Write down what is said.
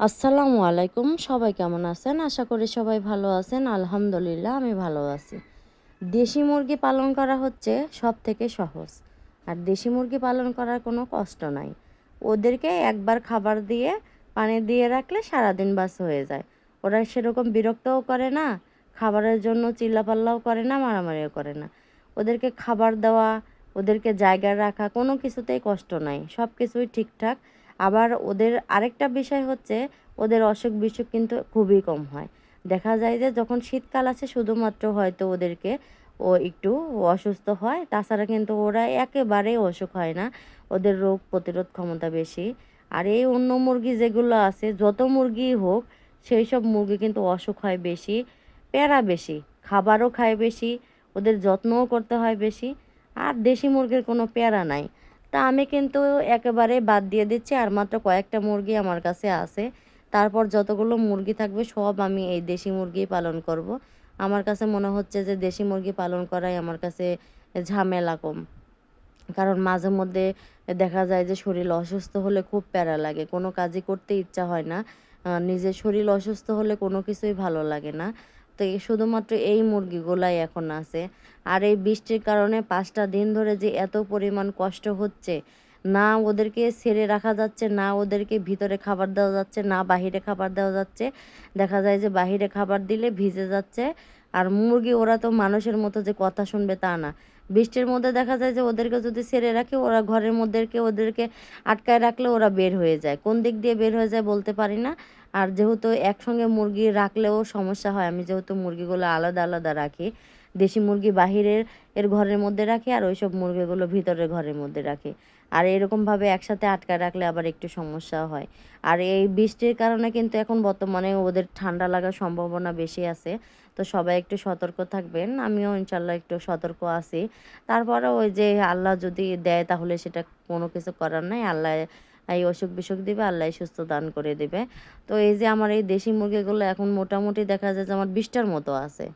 আসসালামু আলাইকুম। সবাই কেমন আছেন? আশা করি সবাই ভালো আছেন। আলহামদুলিল্লাহ, আমি ভালো আছি। দেশি মুরগি পালন করা হচ্ছে সব থেকে সহজ। আর দেশি মুরগি পালন করার কোনো কষ্ট নাই। ওদেরকে একবার খাবার দিয়ে, পানি দিয়ে রাখলে সারাদিন বাস হয়ে যায়। ওরা সেরকম বিরক্তও করে না, খাবারের জন্য চিল্লাপাল্লাও করে না, মারামারিও করে না। ওদেরকে খাবার দেওয়া, ওদেরকে জায়গায় রাখা কোনো কিছুতেই কষ্ট নাই। সব কিছুই ঠিকঠাক। আবার ওদের আরেকটা বিষয় হচ্ছে, ওদের অসুখ বিসুখ কিন্তু খুবই কম হয়। দেখা যায় যে যখন শীতকাল আছে শুধুমাত্র হয়তো ওদেরকে ও একটু অসুস্থ হয়, তাছাড়া কিন্তু ওরা একেবারেই অসুখ হয় না। ওদের রোগ প্রতিরোধ ক্ষমতা বেশি। আর এই অন্য মুরগি যেগুলো আছে, যত মুরগি হোক সেই সব মুরগি কিন্তু অসুখ হয় বেশি, প্যারা বেশি, খাবারও খায় বেশি, ওদের যত্নও করতে হয় বেশি। আর দেশি মুরগির কোনো প্যারা নাই। তা আমি কিন্তু একেবারে বাদ দিয়ে দিচ্ছি। আর মাত্র কয়েকটা মুরগি আমার কাছে আছে। তারপর যতগুলো মুরগি থাকবে সব আমি এই দেশি মুরগি পালন করব। আমার কাছে মনে হচ্ছে যে দেশি মুরগি পালন করাই আমার কাছে ঝামেলা কম। কারণ মাঝে মধ্যে দেখা যায় যে শরীর অসুস্থ হলে খুব প্যারা লাগে। কোনো কাজই করতে ইচ্ছা হয় না। নিজের শরীর অসুস্থ হলে কোনো কিছুই ভালো লাগে না। এই শুধুমাত্র এই মুরগিগুলাই এখন আছে। আর এই বৃষ্টির কারণে পাঁচটা দিন ধরে যে এত পরিমাণ কষ্ট হচ্ছে, না ওদেরকে ছেড়ে রাখা যাচ্ছে, না ওদেরকে ভিতরে খাবার দেওয়া যাচ্ছে, না বাহিরে খাবার দেওয়া যাচ্ছে। দেখা যায় যে বাহিরে খাবার দিলে ভিজে যাচ্ছে। আর মুরগি ওরা তো মানুষের মতো যে কথা শুনবে তা না। বৃষ্টির মধ্যে দেখা যায় যে ওদেরকে যদি ছেড়ে রাখে, ওরা ঘরের মধ্যেকে ওদেরকে আটকায় রাখলে ওরা বের হয়ে যায়। কোন দিক দিয়ে বের হয়ে যায় বলতে পারি না। আর যেহেতু একসঙ্গে মুরগি রাখলেও সমস্যা হয়, আমি যেহেতু মুরগিগুলো আলাদা আলাদা রাখি, দেশি মুরগি বাহিরের, এর ঘরের মধ্যে রাখি আর ওইসব মুরগিগুলো ভিতরের ঘরের মধ্যে রাখি। আর এরকমভাবে একসাথে আটকা রাখলে আবার একটু সমস্যা হয়। আর এই বৃষ্টির কারণে কিন্তু এখন বর্তমানে ওদের ঠান্ডা লাগার সম্ভাবনা বেশি আছে, তো সবাই একটু সতর্ক থাকবেন, আমিও ইনশাল্লাহ একটু সতর্ক আছি। তারপরে ওই যে আল্লাহ যদি দেয় তাহলে সেটা কোনো কিছু করার নাই, আল্লাহ এই অসুখ বিসুখ দিবে, আল্লাহ সুস্থ দান করে দিবে। তো এই যে আমার এই দেশি মুরগিগুলো এখন মোটামুটি দেখা যায় যে আমার বিশটার মতো আছে।